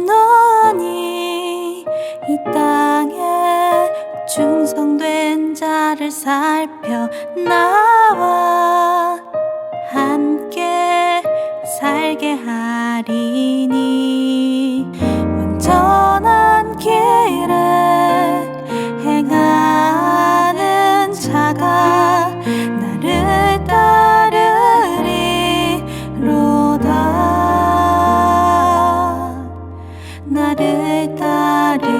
영원히 이 땅에 충성된 자를 살펴 나와 함께 살게 하리니 나를 따르리로다.